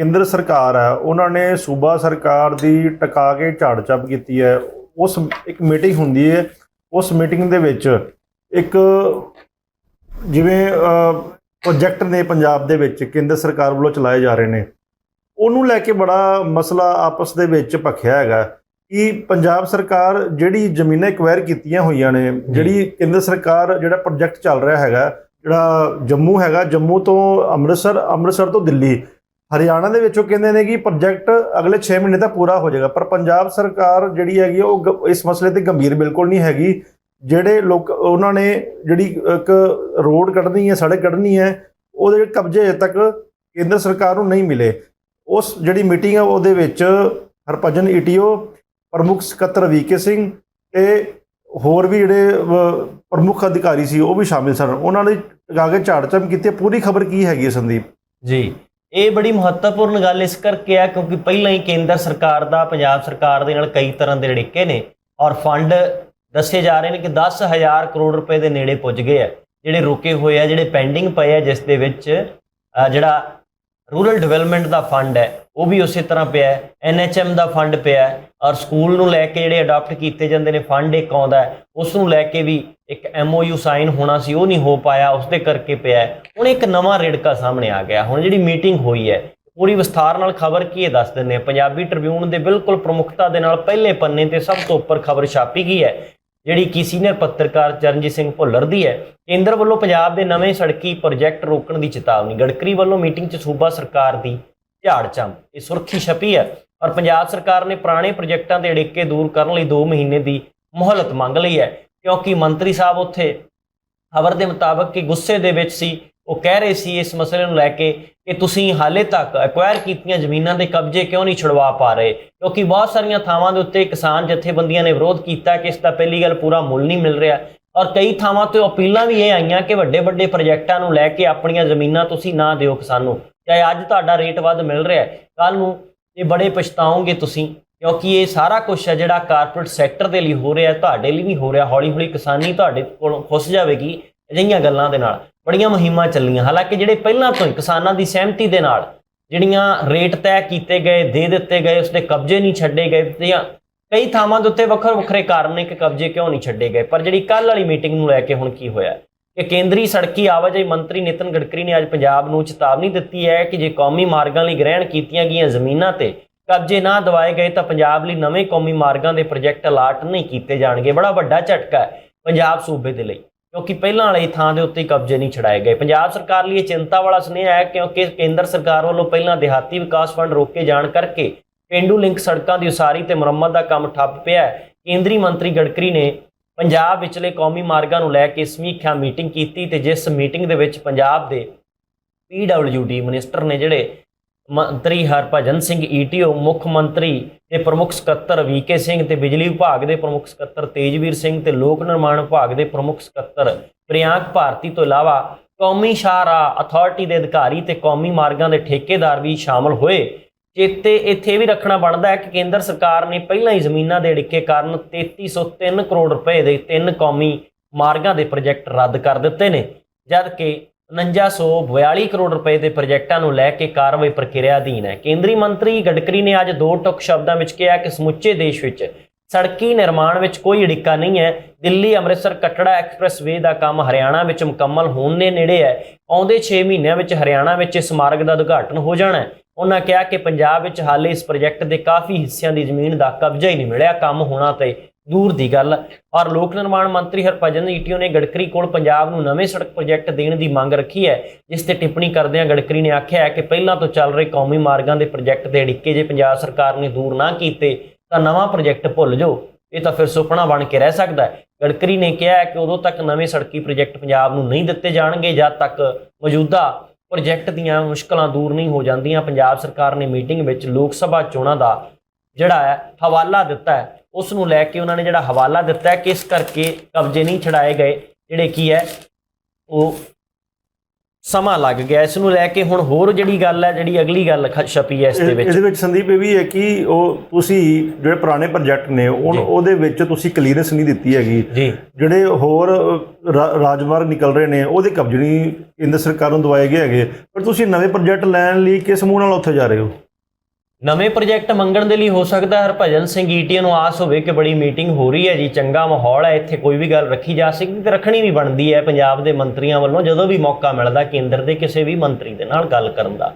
ਕੇਂਦਰ ਸਰਕਾਰ ਹੈ, ਉਹਨਾਂ ਨੇ ਸੂਬਾ ਸਰਕਾਰ ਦੀ ਟਿਕਾ ਕੇ ਝਾੜ ਚੱਪ ਕੀਤੀ ਹੈ। ਉਸ ਇੱਕ ਮੀਟਿੰਗ ਹੁੰਦੀ ਹੈ, ਉਸ ਮੀਟਿੰਗ ਦੇ ਵਿੱਚ ਇੱਕ ਜਿਵੇਂ ਪ੍ਰੋਜੈਕਟ ਨੇ ਪੰਜਾਬ ਦੇ ਵਿੱਚ ਕੇਂਦਰ ਸਰਕਾਰ ਵੱਲੋਂ ਚਲਾਏ ਜਾ ਰਹੇ ਨੇ। ਉਹਨੂੰ ਲੈ ਕੇ ਬੜਾ ਮਸਲਾ ਆਪਸ ਦੇ ਵਿੱਚ ਭਖਿਆ ਹੈਗਾ ਕਿ ਪੰਜਾਬ ਸਰਕਾਰ ਜਿਹੜੀ ਜ਼ਮੀਨਾਂ ਐਕਵਾਇਰ ਕੀਤੀਆਂ ਹੋਈਆਂ ਨੇ, ਜਿਹੜੀ ਕੇਂਦਰ ਸਰਕਾਰ ਜਿਹੜਾ ਪ੍ਰੋਜੈਕਟ ਚੱਲ ਰਿਹਾ ਹੈਗਾ, ਜਿਹੜਾ ਜੰਮੂ ਹੈਗਾ, ਜੰਮੂ ਤੋਂ ਅੰਮ੍ਰਿਤਸਰ ਅੰਮ੍ਰਿਤਸਰ ਤੋਂ ਦਿੱਲੀ ਹਰਿਆਣਾ ਦੇ ਵਿੱਚ ਉਹ ਕਹਿੰਦੇ ਨੇ ਕਿ ਪ੍ਰੋਜੈਕਟ ਅਗਲੇ 6 ਮਹੀਨੇ ਤੱਕ ਪੂਰਾ ਹੋ ਜਾਏਗਾ, ਪਰ ਪੰਜਾਬ ਸਰਕਾਰ ਜਿਹੜੀ ਹੈਗੀ ਉਹ ਗ- ਇਸ ਮਸਲੇ ਤੇ ਗੰਭੀਰ ਬਿਲਕੁਲ ਨਹੀਂ ਹੈਗੀ। ਜਿਹੜੇ ਲੋਕ, ਉਹਨਾਂ ਨੇ ਜਿਹੜੀ ਇੱਕ ਰੋਡ ਕੱਢਣੀ ਹੈ, ਸੜਕ ਕੱਢਣੀ ਹੈ, ਉਹਦੇ ਕਬਜ਼ੇ ਅਜੇ ਤੱਕ ਕੇਂਦਰ ਸਰਕਾਰ ਨੂੰ ਨਹੀਂ ਮਿਲੇ। ਉਸ ਜਿਹੜੀ ਮੀਟਿੰਗ ਹੈ ਉਹਦੇ ਵਿੱਚ ਹਰਭਜਨ ਈਟੀਓ, ਪ੍ਰਮੁੱਖ ਸਕੱਤਰ ਵੀਕੇ ਸਿੰਘ ਤੇ ਹੋਰ ਵੀ ਜਿਹੜੇ ਪ੍ਰਮੁੱਖ ਅਧਿਕਾਰੀ ਸੀ, ਉਹ ਵੀ ਸ਼ਾਮਿਲ ਸਨ। ਉਹਨਾਂ ਨੇ ਲਗਾ ਕੇ ਝਾੜ ਝੰਮ ਕੀਤੀ ਪੂਰੀ ਖਬਰ ਕੀ ਹੈਗੀ ਸੰਦੀਪ? ਜੀ। ਇਹ ਬੜੀ ਮਹੱਤਵਪੂਰਨ ਗੱਲ ਇਸ ਕਰਕੇ ਆ ਕਿਉਂਕਿ ਪਹਿਲਾਂ ਹੀ ਕੇਂਦਰ ਸਰਕਾਰ ਦਾ, ਪੰਜਾਬ ਸਰਕਾਰ ਦੇ ਨਾਲ ਕਈ ਤਰ੍ਹਾਂ ਦੇ ਰੜਿੱਕੇ ਨੇ ਔਰ ਫੰਡ ਦੱਸੇ ਜਾ ਰਹੇ ਨੇ ਕਿ 10000 ਕਰੋੜ ਰੁਪਏ ਦੇ ਨੇੜੇ ਪੁੱਜ ਗਏ ਆ, ਜਿਹੜੇ ਰੁਕੇ ਹੋਏ ਆ, ਜਿਹੜੇ ਪੈਂਡਿੰਗ ਪਏ ਆ, ਜਿਸ ਦੇ ਵਿੱਚ ਜਿਹੜਾ ਰੂਰਲ ਡਿਵੈਲਪਮੈਂਟ ਦਾ ਫੰਡ ਹੈ, ਉਹ ਵੀ ਉਸੇ ਤਰ੍ਹਾਂ ਪਿਆ ਹੈ ਐਨਐਚਐਮ ਦਾ ਫੰਡ ਪਿਆ ਹੈ ਔਰ ਸਕੂਲ ਨੂੰ ਲੈ ਕੇ ਜਿਹੜੇ ਅਡਾਪਟ ਕੀਤੇ ਜਾਂਦੇ ਨੇ, ਫੰਡ ਇੱਕ ਆਉਂਦਾ ਉਸ ਨੂੰ ਲੈ ਕੇ ਵੀ ਇੱਕ ਐਮਓਯੂ ਸਾਈਨ ਹੋਣਾ ਸੀ, ਉਹ ਨਹੀਂ ਹੋ ਪਾਇਆ ਉਸ ਦੇ ਕਰਕੇ ਪਿਆ ਹੁਣ ਇੱਕ ਨਵਾਂ ਰੇੜਕਾ ਸਾਹਮਣੇ ਆ ਗਿਆ। ਹੁਣ ਜਿਹੜੀ ਮੀਟਿੰਗ ਹੋਈ ਹੈ, ਪੂਰੀ ਵਿਸਥਾਰ ਨਾਲ ਖਬਰ ਕੀ ਹੈ ਦੱਸ ਦਿੰਦੇ ਪੰਜਾਬੀ ਟ੍ਰਿਬਿਊਨ ਦੇ ਬਿਲਕੁਲ ਪ੍ਰਮੁੱਖਤਾ ਦੇ ਨਾਲ ਪਹਿਲੇ ਪੰਨੇ ਤੇ ਸਭ ਤੋਂ ਉੱਪਰ ਖਬਰ ਛਾਪੀ ਗਈ ਹੈ, ਜਿਹੜੀ ਕਿ ਸੀਨੀਅਰ ਪੱਤਰਕਾਰ ਚਰਨਜੀਤ ਸਿੰਘ ਭੁੱਲਰ ਦੀ ਹੈ। ਕੇਂਦਰ ਵੱਲੋਂ ਪੰਜਾਬ ਦੇ ਨਵੇਂ ਸੜਕੀ ਪ੍ਰੋਜੈਕਟ ਰੋਕਣ ਦੀ ਚੇਤਾਵਨੀ ਗੜਕਰੀ ਵੱਲੋਂ ਮੀਟਿੰਗ 'ਚ ਸੂਬਾ ਸਰਕਾਰ ਦੀ ਝਾੜ ਚੰਮ। ਇਹ ਸੁਰਖੀ ਛਪੀ ਹੈ ਔਰ ਪੰਜਾਬ ਸਰਕਾਰ ਨੇ ਪੁਰਾਣੇ ਪ੍ਰੋਜੈਕਟਾਂ ਦੇ ਅੜਿੱਕੇ ਦੂਰ ਕਰਨ ਲਈ 2 ਮਹੀਨੇ ਦੀ ਮੁਹਲਤ ਮੰਗ ਲਈ ਹੈ। ਕਿਉਂਕਿ ਮੰਤਰੀ ਸਾਹਿਬ ਉੱਥੇ ਖਬਰ ਦੇ ਮੁਤਾਬਕ ਕਿ ਗੁੱਸੇ ਦੇ ਵਿੱਚ ਸੀ, ਉਹ ਕਹਿ ਰਹੇ ਸੀ ਇਸ ਮਸਲੇ ਨੂੰ ਲੈ ਕੇ ਕਿ ਤੁਸੀਂ ਹਾਲੇ ਤੱਕ ਐਕਵਾਇਰ ਕੀਤੀਆਂ ਜ਼ਮੀਨਾਂ ਦੇ ਕਬਜ਼ੇ ਕਿਉਂ ਨਹੀਂ ਛੁਡਵਾ ਪਾ ਰਹੇ? ਕਿਉਂਕਿ ਬਹੁਤ ਸਾਰੀਆਂ ਥਾਵਾਂ ਦੇ ਉੱਤੇ ਕਿਸਾਨ ਜਥੇਬੰਦੀਆਂ ਨੇ ਵਿਰੋਧ ਕੀਤਾ ਕਿ ਇਸ ਦਾ ਪਹਿਲੀ ਗੱਲ ਪੂਰਾ ਮੁੱਲ ਨਹੀਂ ਮਿਲ ਰਿਹਾ। ਔਰ ਕਈ ਥਾਵਾਂ ਤੇ ਅਪੀਲਾਂ ਵੀ ਇਹ ਆਈਆਂ ਕਿ ਵੱਡੇ ਵੱਡੇ ਪ੍ਰੋਜੈਕਟਾਂ ਨੂੰ ਲੈ ਕੇ ਆਪਣੀਆਂ ਜ਼ਮੀਨਾਂ ਤੁਸੀਂ ਨਾ ਦਿਓ ਕਿਸਾਨੂੰ। ਚਾਹੇ ਅੱਜ ਤੁਹਾਡਾ ਰੇਟ ਵੱਧ ਮਿਲ ਰਿਹਾ ਹੈ ਕੱਲ ਨੂੰ ਇਹ ਬੜੇ ਪਛਤਾਓਗੇ ਤੁਸੀਂ। ਕਿਉਂਕਿ ਇਹ ਸਾਰਾ ਕੁਝ ਹੈ ਜਿਹੜਾ ਕਾਰਪੋਰੇਟ ਸੈਕਟਰ ਦੇ ਲਈ ਹੋ ਰਿਹਾ, ਤੁਹਾਡੇ ਲਈ ਵੀ ਹੋ ਰਿਹਾ। ਹੌਲੀ ਹੌਲੀ ਕਿਸਾਨੀ ਤੁਹਾਡੇ ਕੋਲ ਖੁੱਸ ਜਾਵੇਗੀ ਅਜਿਹੀਆਂ ਗੱਲਾਂ ਦੇ ਨਾਲ। ਬੜੀਆਂ ਮੁਹਿੰਮਾਂ ਚੱਲੀਆਂ। ਹਾਲਾਂਕਿ ਜਿਹੜੇ ਪਹਿਲਾਂ ਤੋਂ ਹੀ ਕਿਸਾਨਾਂ ਦੀ ਸਹਿਮਤੀ ਦੇ ਨਾਲ ਜਿਹੜੀਆਂ ਰੇਟ ਤੈਅ ਕੀਤੇ ਗਏ, ਦੇ ਦਿੱਤੇ ਗਏ, ਉਸਦੇ ਕਬਜ਼ੇ ਨਹੀਂ ਛੱਡੇ ਗਏ, ਜਾਂ ਕਈ ਥਾਵਾਂ ਦੇ ਉੱਤੇ ਵੱਖਰੇ ਵੱਖਰੇ ਕਾਰਨ ਨੇ ਕਿ ਕਬਜ਼ੇ ਕਿਉਂ ਨਹੀਂ ਛੱਡੇ ਗਏ। ਪਰ ਜਿਹੜੀ ਕੱਲ ਵਾਲੀ ਮੀਟਿੰਗ ਨੂੰ ਲੈ ਕੇ ਹੁਣ ਕੀ ਹੋਇਆ? ਕਿ ਕੇਂਦਰੀ ਸੜਕੀ ਆਵਾਜਾਈ ਮੰਤਰੀ ਨਿਤਨ ਗਡਕਰੀ ਨੇ ਅੱਜ ਪੰਜਾਬ ਨੂੰ ਚੇਤਾਵਨੀ ਦਿੱਤੀ ਹੈ ਕਿ ਜੇ ਕੌਮੀ ਮਾਰਗਾਂ ਲਈ ਗ੍ਰਹਿਣ ਕੀਤੀਆਂ ਗਈਆਂ ਜ਼ਮੀਨਾਂ ਤੇ ਕਬਜ਼ੇ ਨਾ ਦਵਾਏ ਗਏ ਤਾਂ ਪੰਜਾਬ ਲਈ ਨਵੇਂ ਕੌਮੀ ਮਾਰਗਾਂ ਦੇ ਪ੍ਰੋਜੈਕਟ ਅਲਾਟ ਨਹੀਂ ਕੀਤੇ ਜਾਣਗੇ। ਬੜਾ ਵੱਡਾ ਝਟਕਾ ਹੈ ਪੰਜਾਬ ਸੂਬੇ ਦੇ ਲਈ, ਕਿਉਂਕਿ ਪਹਿਲਾਂ ਵਾਲੀ ਥਾਂ ਦੇ ਉੱਤੇ ਕਬਜ਼ੇ ਨਹੀਂ ਛਡਾਏ ਗਏ। ਪੰਜਾਬ ਸਰਕਾਰ ਲਈ ਇਹ ਚਿੰਤਾ ਵਾਲਾ ਸੁਨੇਹਾ ਹੈ, ਕਿਉਂਕਿ ਕੇਂਦਰ ਸਰਕਾਰ ਵੱਲੋਂ ਪਹਿਲਾਂ ਦਿਹਾਤੀ ਵਿਕਾਸ ਫੰਡ ਰੋਕੇ ਜਾਣ ਕਰਕੇ ਪੇਂਡੂ ਲਿੰਕ ਸੜਕਾਂ ਦੀ ਉਸਾਰੀ ਤੇ ਮੁਰੰਮਤ ਦਾ ਕੰਮ ਠੱਪ ਪਿਆ ਹੈ। ਕੇਂਦਰੀ ਮੰਤਰੀ ਗਡਕਰੀ ਨੇ ਪੰਜਾਬ ਵਿਚਲੇ ਕੌਮੀ ਮਾਰਗਾਂ ਨੂੰ ਲੈ ਕੇ ਸਮੀਖਿਆ ਮੀਟਿੰਗ ਕੀਤੀ ਤੇ ਜਿਸ ਮੀਟਿੰਗ ਦੇ ਵਿੱਚ ਪੰਜਾਬ ਦੇ ਪੀਡਬਲਯੂਡੀ ਮਿਨਿਸਟਰ ਨੇ ਜਿਹੜੇ ਮੰਤਰੀ ਹਰਭਜਨ ਸਿੰਘ ਈਟੀਓ, ਮੁੱਖ ਮੰਤਰੀ ਤੇ ਪ੍ਰਮੁੱਖ ਸਕੱਤਰ ਵੀਕੇ ਸਿੰਘ ਤੇ ਬਿਜਲੀ ਵਿਭਾਗ ਦੇ ਪ੍ਰਮੁੱਖ ਸਕੱਤਰ ਤੇਜਵੀਰ ਸਿੰਘ ਤੇ ਲੋਕ ਨਿਰਮਾਣ ਵਿਭਾਗ ਦੇ ਪ੍ਰਮੁੱਖ ਸਕੱਤਰ ਪ੍ਰਿਆੰਕ ਭਾਰਤੀ ਤੋਂ ਇਲਾਵਾ ਕੌਮੀ ਸ਼ਾਹਰਾਹ ਅਥਾਰਟੀ ਦੇ ਅਧਿਕਾਰੀ ਤੇ ਕੌਮੀ ਮਾਰਗਾਂ ਦੇ ਠੇਕੇਦਾਰ ਵੀ ਸ਼ਾਮਲ ਹੋਏ। ਚੇਤੇ ਇੱਥੇ ਇਹ ਵੀ ਰੱਖਣਾ ਬਣਦਾ ਹੈ ਕਿ ਕੇਂਦਰ ਸਰਕਾਰ ਨੇ ਪਹਿਲਾਂ ਹੀ ਜ਼ਮੀਨਾਂ ਦੇ ਅੜਿੱਕੇ ਕਾਰਨ 3303 ਕਰੋੜ ਰੁਪਏ ਦੇ ਤਿੰਨ ਕੌਮੀ ਮਾਰਗਾਂ ਦੇ ਪ੍ਰੋਜੈਕਟ ਰੱਦ ਕਰ ਦਿੱਤੇ ਨੇ, ਜਦਕਿ 4942 ਕਰੋੜ ਰੁਪਏ ਦੇ ਪ੍ਰੋਜੈਕਟਾਂ ਨੂੰ ਲੈ ਕੇ ਕਾਰਵਾਈ ਪ੍ਰਕਿਰਿਆ ਅਧੀਨ ਹੈ। ਕੇਂਦਰੀ ਮੰਤਰੀ ਗਡਕਰੀ ਨੇ ਅੱਜ ਦੋ ਟੁਕ ਸ਼ਬਦਾਂ ਵਿੱਚ ਕਿਹਾ ਕਿ ਸਮੁੱਚੇ ਦੇਸ਼ ਵਿੱਚ ਸੜਕੀ ਨਿਰਮਾਣ ਵਿੱਚ ਕੋਈ ਅੜਿੱਕਾ ਨਹੀਂ ਹੈ। ਦਿੱਲੀ, ਅੰਮ੍ਰਿਤਸਰ, ਕਟੜਾ ਐਕਸਪ੍ਰੈਸਵੇ ਦਾ ਕੰਮ ਹਰਿਆਣਾ ਵਿੱਚ ਮੁਕੰਮਲ ਹੋਣ ਦੇ ਨੇੜੇ ਹੈ। ਆਉਂਦੇ 6 ਮਹੀਨਿਆਂ ਵਿੱਚ ਹਰਿਆਣਾ ਵਿੱਚ ਇਸ ਮਾਰਗ ਦਾ ਉਦਘਾਟਨ ਹੋ ਜਾਣਾ ਹੈ। ਉਹਨਾਂ ਕਿਹਾ ਕਿ ਪੰਜਾਬ ਵਿੱਚ ਹਾਲੇ ਇਸ ਪ੍ਰੋਜੈਕਟ ਦੇ ਕਾਫੀ ਹਿੱਸਿਆਂ ਦੀ ਜ਼ਮੀਨ ਦਾ ਕਬਜ਼ਾ ਹੀ ਨਹੀਂ ਮਿਲਿਆ। ਕੰਮ ਹੋਣਾ ਤੇ ਦੂਰ ਦੀ ਗੱਲ। ਔਰ ਲੋਕ ਨਿਰਮਾਣ ਮੰਤਰੀ ਹਰਭਜਨ ਈਟੀਓ ਨੇ ਗਡਕਰੀ ਕੋਲ ਪੰਜਾਬ ਨੂੰ ਨਵੇਂ ਸੜਕ ਪ੍ਰੋਜੈਕਟ ਦੇਣ ਦੀ ਮੰਗ ਰੱਖੀ ਹੈ, ਜਿਸ ਤੇ ਟਿੱਪਣੀ ਕਰਦਿਆਂ ਗਡਕਰੀ ਨੇ ਆਖਿਆ ਹੈ ਕਿ ਪਹਿਲਾਂ ਤੋਂ ਚੱਲ ਰਹੇ ਕੌਮੀ ਮਾਰਗਾਂ ਦੇ ਪ੍ਰੋਜੈਕਟ ਦੇ ਅੜਿੱਕੇ ਜੇ ਪੰਜਾਬ ਸਰਕਾਰ ਨੇ ਦੂਰ ਨਾ ਕੀਤੇ, ਤਾਂ ਨਵਾਂ ਪ੍ਰੋਜੈਕਟ ਭੁੱਲ ਜਾਓ। ਇਹ ਤਾਂ ਫਿਰ ਸੁਪਨਾ ਬਣ ਕੇ ਰਹਿ ਸਕਦਾ ਹੈ। ਗਡਕਰੀ ਨੇ ਕਿਹਾ ਕਿ ਉਦੋਂ ਤੱਕ ਨਵੇਂ ਸੜਕੀ ਪ੍ਰੋਜੈਕਟ ਪੰਜਾਬ ਨੂੰ ਨਹੀਂ ਦਿੱਤੇ ਜਾਣਗੇ, ਜਦ ਤੱਕ ਮੌਜੂਦਾ ਪ੍ਰੋਜੈਕਟ ਦੀਆਂ ਮੁਸ਼ਕਲਾਂ ਦੂਰ ਨਹੀਂ ਹੋ ਜਾਂਦੀਆਂ। ਪੰਜਾਬ ਸਰਕਾਰ ਨੇ ਮੀਟਿੰਗ ਵਿੱਚ ਲੋਕ ਸਭਾ ਚੋਣਾਂ ਦਾ ਜਿਹੜਾ ਹੈ ਹਵਾਲਾ ਦਿੱਤਾ ਹੈ। ਉਸ ਨੂੰ ਲੈ ਕੇ ਉਹਨਾਂ ਨੇ ਜਿਹੜਾ ਹਵਾਲਾ ਦਿੱਤਾ ਕਿ ਇਸ ਕਰਕੇ ਕਬਜ਼ੇ ਨਹੀਂ ਛਡਾਏ ਗਏ ਜਿਹੜੇ ਕੀ ਹੈ ਉਹ ਸਮਾਂ ਲੱਗ ਗਿਆ। ਇਸ ਨੂੰ ਲੈ ਕੇ ਹੁਣ ਹੋਰ ਜਿਹੜੀ ਗੱਲ ਹੈ ਜਿਹੜੀ ਅਗਲੀ ਗੱਲ ਛਪੀ ਹੈ ਇਸ ਦੇ ਵਿੱਚ। ਇਹਦੇ ਵਿੱਚ ਸੰਦੀਪ ਇਹ ਵੀ ਹੈ ਕਿ ਉਹ ਤੁਸੀਂ ਜਿਹੜੇ ਪੁਰਾਣੇ ਪ੍ਰੋਜੈਕਟ ਨੇ ਉਹ ਉਹਦੇ ਵਿੱਚ ਤੁਸੀਂ ਕਲੀਅਰੈਂਸ ਨਹੀਂ ਦਿੱਤੀ ਹੈਗੀ। ਜਿਹੜੇ ਹੋਰ ਰਾਜਮਾਰਗ ਨਿਕਲ ਰਹੇ ਨੇ ਉਹਦੇ ਕਬਜ਼ੇ ਨਹੀਂ ਕੇਂਦਰ ਸਰਕਾਰ ਨੂੰ ਦਵਾਏ ਗਏ ਹੈਗੇ। ਪਰ ਤੁਸੀਂ ਨਵੇਂ ਪ੍ਰੋਜੈਕਟ ਲੈਣ ਲਈ ਕਿਸ ਮੂੰਹ ਨਾਲ ਉੱਥੇ ਜਾ ਰਹੇ ਹੋ? ਨਵੇਂ ਪ੍ਰੋਜੈਕਟ ਮੰਗਣ ਦੇ ਲਈ ਹੋ ਸਕਦਾ ਹਰਭਜਨ ਸਿੰਘ ਈਟੀਏ ਨੂੰ ਆਸ ਹੋਵੇ ਕਿ ਬੜੀ ਮੀਟਿੰਗ ਹੋ ਰਹੀ ਹੈ ਜੀ, ਚੰਗਾ ਮਾਹੌਲ ਹੈ, ਇੱਥੇ ਕੋਈ ਵੀ ਗੱਲ ਰੱਖੀ ਜਾ ਸਕਦੀ ਤੇ ਰੱਖਣੀ ਵੀ ਬਣਦੀ ਹੈ ਪੰਜਾਬ ਦੇ ਮੰਤਰੀਆਂ ਵੱਲੋਂ, ਜਦੋਂ ਵੀ ਮੌਕਾ ਮਿਲਦਾ ਕੇਂਦਰ ਦੇ ਕਿਸੇ ਵੀ ਮੰਤਰੀ ਦੇ ਨਾਲ ਗੱਲ ਕਰਨ ਦਾ।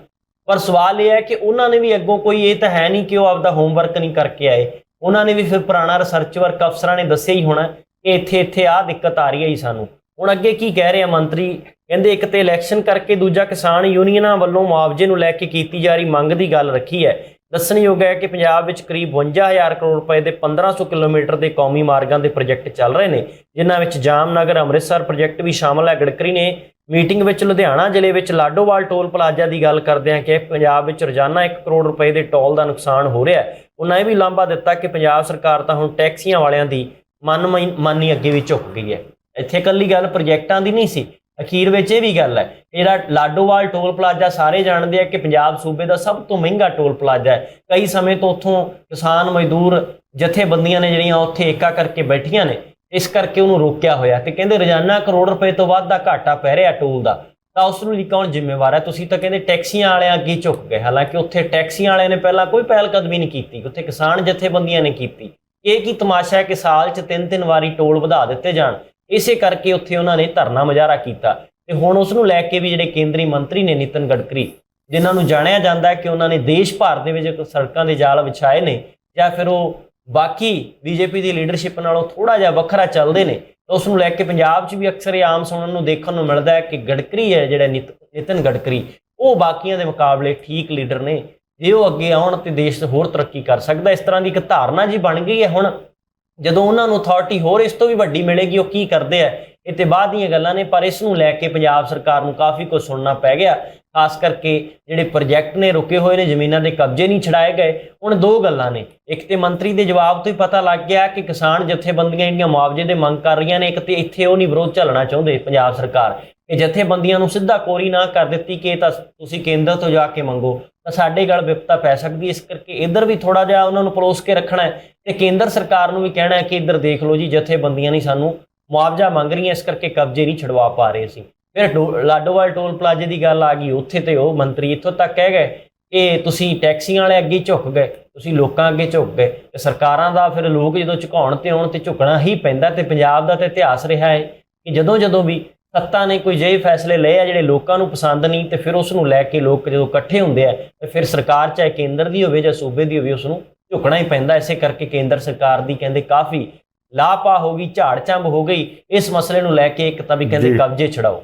ਪਰ ਸਵਾਲ ਇਹ ਹੈ ਕਿ ਉਹਨਾਂ ਨੇ ਵੀ ਅੱਗੋਂ ਕੋਈ ਇਹ ਤਾਂ ਹੈ ਨਹੀਂ ਕਿ ਉਹ ਆਪਦਾ ਹੋਮਵਰਕ ਨਹੀਂ ਕਰਕੇ ਆਏ। ਉਹਨਾਂ ਨੇ ਵੀ ਫਿਰ ਪੁਰਾਣਾ ਰਿਸਰਚ ਵਰਕ ਅਫਸਰਾਂ ਨੇ ਦੱਸਿਆ ਹੀ ਹੋਣਾ, ਕਿ ਇੱਥੇ ਇੱਥੇ ਆਹ ਦਿੱਕਤ ਆ ਰਹੀ ਹੈ ਜੀ ਸਾਨੂੰ। ਹੁਣ ਅੱਗੇ ਕੀ ਕਹਿ ਰਹੇ ਆ ਮੰਤਰੀ? ਕਹਿੰਦੇ ਇੱਕ ਤੇ ਇਲੈਕਸ਼ਨ ਕਰਕੇ ਦੂਜਾ ਕਿਸਾਨ ਯੂਨੀਅਨਾਂ ਵੱਲੋਂ ਮੁਆਵਜ਼ੇ ਨੂੰ ਲੈ ਕੇ ਕੀਤੀ ਜਾ ਰਹੀ ਮੰਗ ਦੀ ਗੱਲ ਰੱਖੀ ਹੈ। ਦੱਸਣਯੋਗ ਹੈ ਕਿ ਪੰਜਾਬ ਵਿੱਚ ਕਰੀਬ 52000 ਕਰੋੜ ਰੁਪਏ ਦੇ 1500 ਕਿਲੋਮੀਟਰ ਦੇ ਕੌਮੀ ਮਾਰਗਾਂ ਦੇ ਪ੍ਰੋਜੈਕਟ ਚੱਲ ਰਹੇ ਨੇ, ਜਿਨ੍ਹਾਂ ਵਿੱਚ ਜਾਮਨਗਰ, ਅੰਮ੍ਰਿਤਸਰ ਪ੍ਰੋਜੈਕਟ ਵੀ ਸ਼ਾਮਲ ਹੈ। ਗਡਕਰੀ ਨੇ ਮੀਟਿੰਗ ਵਿੱਚ ਲੁਧਿਆਣਾ ਜ਼ਿਲ੍ਹੇ ਵਿੱਚ ਲਾਡੋਵਾਲ ਟੋਲ ਪਲਾਜ਼ਾ ਦੀ ਗੱਲ ਕਰਦਿਆਂ ਕਿ ਪੰਜਾਬ ਵਿੱਚ ਰੋਜ਼ਾਨਾ 1 ਕਰੋੜ ਰੁਪਏ ਦੇ ਟੋਲ ਦਾ ਨੁਕਸਾਨ ਹੋ ਰਿਹਾ ਹੈ। ਉਹਨਾਂ ਇਹ ਵੀ ਲਾਂਭਾ ਦਿੱਤਾ ਕਿ ਪੰਜਾਬ ਸਰਕਾਰ ਤਾਂ ਹੁਣ ਟੈਕਸੀਆਂ ਵਾਲਿਆਂ ਦੀ ਮਨ ਮਾਨੀ ਅੱਗੇ ਵੀ ਝੁਕ ਗਈ ਹੈ। ਇੱਥੇ ਇਕੱਲੀ ਗੱਲ ਪ੍ਰੋਜੈਕਟਾਂ ਦੀ ਨਹੀਂ ਸੀ ਅਖੀਰ ਵਿੱਚ ਇਹ ਵੀ ਗੱਲ ਹੈ ਜਿਹੜਾ ਲਾਡੋਵਾਲ ਟੋਲ ਪਲਾਜ਼ਾ ਸਾਰੇ ਜਾਣਦੇ ਆ ਕਿ ਪੰਜਾਬ ਸੂਬੇ ਦਾ ਸਭ ਤੋਂ ਮਹਿੰਗਾ ਟੋਲ ਪਲਾਜ਼ਾ ਹੈ। ਕਈ ਸਮੇਂ ਤੋਂ ਉੱਥੋਂ ਕਿਸਾਨ, ਮਜ਼ਦੂਰ, ਜਥੇਬੰਦੀਆਂ ਨੇ ਜਿਹੜੀਆਂ ਉੱਥੇ ਏਕਾ ਕਰਕੇ ਬੈਠੀਆਂ ਨੇ, ਇਸ ਕਰਕੇ ਉਹਨੂੰ ਰੋਕਿਆ ਹੋਇਆ ਤੇ ਕਹਿੰਦੇ ਰੋਜ਼ਾਨਾ ਕਰੋੜ ਰੁਪਏ ਤੋਂ ਵੱਧ ਦਾ ਘਾਟਾ ਪੈ ਰਿਹਾ ਟੋਲ ਦਾ। ਤਾਂ ਉਸ ਨੂੰ ਲਈ ਕੌਣ ਜ਼ਿੰਮੇਵਾਰ ਹੈ? ਤੁਸੀਂ ਤਾਂ ਕਹਿੰਦੇ ਟੈਕਸੀਆਂ ਵਾਲਿਆਂ ਅੱਗੇ ਝੁੱਕ ਗਏ। ਹਾਲਾਂਕਿ ਉੱਥੇ ਟੈਕਸੀਆਂ ਵਾਲਿਆਂ ਨੇ ਪਹਿਲਾਂ ਕੋਈ ਪਹਿਲ ਕਦਮੀ ਨਹੀਂ ਕੀਤੀ। ਉੱਥੇ ਕਿਸਾਨ ਜਥੇਬੰਦੀਆਂ ਨੇ ਕੀਤੀ। ਇਹ ਕੀ ਤਮਾਸ਼ਾ ਹੈ ਕਿ ਸਾਲ 'ਚ ਤਿੰਨ ਤਿੰਨ ਵਾਰੀ ਟੋਲ ਵਧਾ ਦਿੱਤੇ ਜਾਣ? ਇਸੇ ਕਰਕੇ ਉੱਥੇ ਉਹਨਾਂ ਨੇ ਧਰਨਾ ਮੁਜ਼ਾਹਰਾ ਕੀਤਾ ਤੇ ਹੁਣ ਉਸ ਨੂੰ ਲੈ ਕੇ ਵੀ ਜਿਹੜੇ ਕੇਂਦਰੀ ਮੰਤਰੀ ਨੇ ਨਿਤਨ ਗਡਕਰੀ, ਜਿਨ੍ਹਾਂ ਨੂੰ ਜਾਣਿਆ ਜਾਂਦਾ ਹੈ ਕਿ ਉਹਨਾਂ ਨੇ ਦੇਸ਼ ਭਰ ਦੇ ਵਿੱਚ ਸੜਕਾਂ ਦੇ ਜਾਲ ਵਿਛਾਏ ਨੇ ਜਾਂ ਫਿਰ ਉਹ ਬਾਕੀ ਬੀਜੇਪੀ ਦੀ ਲੀਡਰਸ਼ਿਪ ਨਾਲੋਂ ਥੋੜਾ ਜਿਹਾ ਵੱਖਰਾ ਚੱਲਦੇ ਨੇ, ਤਾਂ ਉਸ ਨੂੰ ਲੈ ਕੇ ਪੰਜਾਬ 'ਚ ਵੀ ਅਕਸਰ ਇਹ ਆਮ ਸੁਣਨ ਨੂੰ ਦੇਖਣ ਨੂੰ ਮਿਲਦਾ ਹੈ ਕਿ ਗਡਕਰੀ ਹੈ ਜਿਹੜਾ ਨਿਤ- ਨਿਤਨ ਗਡਕਰੀ, ਉਹ ਬਾਕੀਆਂ ਦੇ ਮੁਕਾਬਲੇ ਠੀਕ ਲੀਡਰ ਨੇ, ਜੇ ਉਹ ਅੱਗੇ ਆਉਣ ਤੇ ਦੇਸ਼ ਹੋਰ ਤਰੱਕੀ ਕਰ ਸਕਦਾ ਇਸ ਤਰ੍ਹਾਂ ਦੀ ਇੱਕ ਧਾਰਨਾ ਜੀ ਬਣ ਗਈ ਹੈ ਹੁਣ। ਜਦੋਂ ਉਹਨਾਂ ਨੂੰ ਅਥਾਰਟੀ ਹੋਰ ਇਸ ਤੋਂ ਵੀ ਵੱਡੀ ਮਿਲੇਗੀ, ਉਹ ਕੀ ਕਰਦੇ ਆ? ਇਹ ਤੇ ਬਾਅਦ ਦੀਆਂ ਗੱਲਾਂ ਨੇ, ਪਰ ਇਸ ਨੂੰ ਲੈ ਕੇ ਪੰਜਾਬ ਸਰਕਾਰ ਨੂੰ ਕਾਫੀ ਕੁਝ ਸੁਣਨਾ ਪੈ ਗਿਆ। ਖਾਸ ਕਰਕੇ ਜਿਹੜੇ ਪ੍ਰੋਜੈਕਟ ਨੇ ਰੁਕੇ ਹੋਏ ਨੇ, ਜ਼ਮੀਨਾਂ ਦੇ ਕਬਜ਼ੇ ਨਹੀਂ ਛਡਾਏ ਗਏ, ਹੁਣ ਦੋ ਗੱਲਾਂ ਨੇ। ਇੱਕ ਤੇ ਮੰਤਰੀ ਦੇ ਜਵਾਬ ਤੋਂ ਹੀ ਪਤਾ ਲੱਗ ਗਿਆ ਕਿ ਕਿਸਾਨ ਜਥੇਬੰਦੀਆਂ ਜਿਹੜੀਆਂ ਮੁਆਵਜ਼ੇ ਦੇ ਮੰਗ ਕਰ ਰਹੀਆਂ ਨੇ, ਇੱਕ ਤੇ ਇੱਥੇ ਉਹ ਨਹੀਂ ਵਿਰੋਧ ਝੱਲਣਾ ਚਾਹੁੰਦੇ ਪੰਜਾਬ ਸਰਕਾਰ। ਕਿ ਜਥੇਬੰਦੀਆਂ ਨੂੰ ਸਿੱਧਾ ਕੋਰੀ ਨਾ ਕਰ ਦਿੱਤੀ ਕਿ ਇਹ ਤਾਂ ਤੁਸੀਂ ਕੇਂਦਰ ਤੋਂ ਜਾ ਕੇ ਮੰਗੋ। ਤਾਂ ਸਾਡੇ ਗੱਲ ਵਿਪਤਾ ਪੈ ਸਕਦੀ ਇਸ ਕਰਕੇ ਇੱਧਰ ਵੀ ਥੋੜਾ ਜਿਹਾ ਉਹਨਾਂ ਨੂੰ ਪਰੋਸ ਕੇ ਰੱਖਣਾ ਹੈ ਤੇ ਕੇਂਦਰ ਸਰਕਾਰ ਨੂੰ ਵੀ ਕਹਿਣਾ ਹੈ ਕਿ ਇੱਧਰ ਦੇਖ ਲਓ ਜੀ, ਜਥੇਬੰਦੀਆਂ ਨਹੀਂ ਸਾਨੂੰ ਮੁਆਵਜ਼ਾ ਮੰਗ ਰਹੀਆਂ, ਇਸ ਕਰਕੇ ਕਬਜ਼ੇ ਨਹੀਂ ਛਡਵਾ ਪਾ ਰਹੇ ਸੀ ਫਿਰ ਟੋ- ਲਾਡੋਵਾਲ ਟੋਲ ਪਲਾਜ਼ੇ ਦੀ ਗੱਲ ਆ ਗਈ, ਉੱਥੇ ਤੇ ਉਹ ਮੰਤਰੀ ਇੱਥੋਂ ਤੱਕ ਕਹਿ ਗਏ ਕਿ ਤੁਸੀਂ ਟੈਕਸੀਆਂ ਵਾਲੇ ਅੱਗੇ ਝੁਕ ਗਏ, ਤੁਸੀਂ ਲੋਕਾਂ ਅੱਗੇ ਝੁਕ ਗਏ, ਤੇ ਸਰਕਾਰਾਂ ਦਾ ਫਿਰ ਲੋਕ ਜਦੋਂ ਝੁਕਾਉਣ ਤੇ ਆਉਣ ਤੇ ਝੁਕਣਾ ਹੀ ਪੈਂਦਾ ਤੇ ਪੰਜਾਬ ਦਾ ਤੇ ਇਤਿਹਾਸ ਰਿਹਾ ਹੈ ਕਿ ਜਦੋਂ ਜਦੋਂ ਵੀ ਸੱਤਾ ਨੇ ਕੋਈ ਜਿਹੇ ਫੈਸਲੇ ਲਏ ਆ ਜਿਹੜੇ ਲੋਕਾਂ ਨੂੰ ਪਸੰਦ ਨਹੀਂ ਤੇ ਫਿਰ ਉਸ ਨੂੰ ਲੈ ਕੇ ਲੋਕ ਜਦੋਂ ਇਕੱਠੇ ਹੁੰਦੇ ਆ ਤੇ ਫਿਰ ਸਰਕਾਰ ਚਾਹੇ ਕੇਂਦਰ ਦੀ ਹੋਵੇ ਜਾਂ ਸੂਬੇ ਦੀ ਹੋਵੇ ਉਸ ਨੂੰ ਝੁਕਣਾ ਹੀ ਪੈਂਦਾ। ਇਸੇ ਕਰਕੇ ਕੇਂਦਰ ਸਰਕਾਰ ਦੀ ਕਹਿੰਦੇ ਕਾਫੀ ਲਾਪਾ ਹੋ ਗਈ ਝਾੜ ਝੰਬ ਹੋ ਗਈ। ਇਸ ਮਸਲੇ ਨੂੰ ਲੈ ਕੇ ਇੱਕ ਤਾਂ ਵੀ ਕਹਿੰਦੇ। ਕਬਜ਼ੇ ਛਡਾਓ।